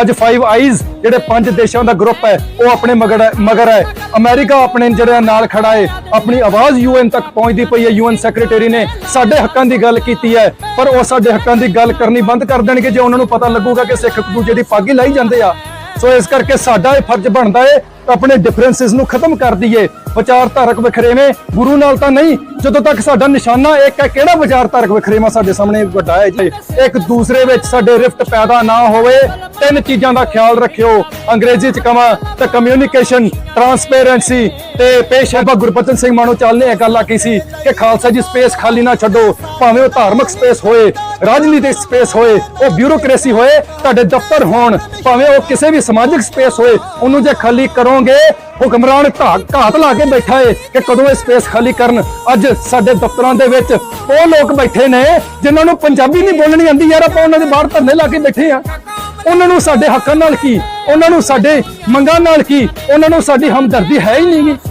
ਅੱਜ five eyes ਜਿਹੜੇ ਪੰਜ ਦੇਸ਼ਾਂ ਦਾ ਗਰੁੱਪ ਹੈ, ਉਹ ਆਪਣੇ ਮਗਰ ਹੈ- ਮਗਰ ਹੈ। ਅਮਰੀਕਾ ਆਪਣੇ ਜਿਹੜਾ ਨਾਲ ਖੜਾ ਹੈ, ਆਪਣੀ ਆਵਾਜ਼ ਯੂਐਨ ਤੱਕ ਪਹੁੰਚਦੀ ਪਈ ਹੈ ਯੂਐਨ ਸੈਕਟਰੀ ਨੇ ਸਾਡੇ ਹੱਕਾਂ ਦੀ ਗੱਲ ਕੀਤੀ ਹੈ, ਪਰ ਉਹ ਸਾਡੇ ਹੱਕਾਂ ਦੀ ਗੱਲ ਕਰਨੀ ਬੰਦ ਕਰ ਦੇਣਗੇ, ਜੇ ਉਹਨਾਂ ਨੂੰ ਪਤਾ ਲੱਗੂਗਾ ਕਿ ਸਿੱਖ ਇੱਕ ਦੂਜੇ ਦੀ ਪੱਗ ਲਾਈ ਜਾਂਦੇ ਆ। ਸੋ ਇਸ ਕਰਕੇ ਸਾਡਾ ਇਹ ਫਰਜ਼ ਬਣਦਾ ਹੈ, ਆਪਣੇ ਡਿਫਰੈਂਸਿਸ ਨੂੰ ਖਤਮ ਕਰ ਦਈਏ। ਵਿਚਾਰਧਾਰਕ ਵਖਰੇਵੇਂ ਗੁਰੂ ਨਾਲ ਤਾਂ ਨਹੀਂ, ਜਦੋਂ ਤੱਕ ਸਾਡਾ ਨਿਸ਼ਾਨਾ ਇੱਕ ਹੈ, ਕਿਹੜਾ ਵਿਚਾਰਧਾਰਕ ਵਖਰੇਵਾਂ ਸਾਡੇ ਸਾਹਮਣੇ ਵੱਡਾ ਹੈ ਜੀ? ਇੱਕ ਦੂਸਰੇ ਵਿੱਚ ਸਾਡੇ ਰਿਫਟ ਪੈਦਾ ਨਾ ਹੋਵੇ, ਤਿੰਨ ਚੀਜ਼ਾਂ ਦਾ ਖਿਆਲ ਰੱਖਿਓ। ਅੰਗਰੇਜ਼ੀ ਚ ਕਹਾਂ ਤਾਂ ਕਮਿਊਨੀਕੇਸ਼ਨ ਟਰਾਂਸਪੇਰੈਂਸੀ ਤੇ ਪੇਸ਼ੇਵਾ ਗੁਰਬਚਨ ਸਿੰਘ ਮਾਨੋ ਚਾਲ ਨੇ ਇਹ ਗੱਲ ਆਖੀ ਸੀ ਕਿ ਖਾਲਸਾ ਜੀ ਸਪੇਸ ਖਾਲੀ ਨਾ ਛੱਡੋ, ਭਾਵੇਂ ਉਹ ਧਾਰਮਿਕ ਸਪੇਸ ਹੋਏ, ਰਾਜਨੀਤਿਕ ਸਪੇਸ ਹੋਏ, ਉਹ ਬਿਊਰੋਕ੍ਰੇਸੀ ਹੋਏ, ਤੁਹਾਡੇ ਦਫ਼ਤਰ ਹੋਣ, ਭਾਵੇਂ ਉਹ ਕਿਸੇ ਵੀ ਸਮਾਜਿਕ ਸਪੇਸ ਹੋਏ, ਉਹਨੂੰ ਜੇ ਖਾਲੀ ਕਰੋਗੇ, ਹੁਕਮਰਾਨ ਘਾ- ਘਾਤ ਲਾ ਕੇ ਬੈਠਾ ਏ ਕਿ ਕਦੋਂ ਇਹ ਸਪੇਸ ਖਾਲੀ ਕਰਨ? ਅੱਜ ਸਾਡੇ ਦਫ਼ਤਰਾਂ ਦੇ ਵਿੱਚ ਉਹ ਲੋਕ ਬੈਠੇ ਨੇ ਜਿਨ੍ਹਾਂ ਨੂੰ ਪੰਜਾਬੀ ਨਹੀਂ ਬੋਲਣੀ ਆਉਂਦੀ। ਯਾਰ ਆਪਾਂ ਉਹਨਾਂ ਦੇ ਬਾਹਰ ਧਰਨੇ ਲਾ ਕੇ ਬੈਠੇ ਆ ਉਹਨਾਂ ਨੂੰ ਸਾਡੇ ਹੱਕਾਂ ਨਾਲ ਕੀ? ਉਹਨਾਂ ਨੂੰ ਸਾਡੇ ਮੰਗਾਂ ਨਾਲ ਕੀ? ਉਹਨਾਂ ਨੂੰ ਸਾਡੀ ਹਮਦਰਦੀ ਹੈ ਹੀ ਨਹੀਂ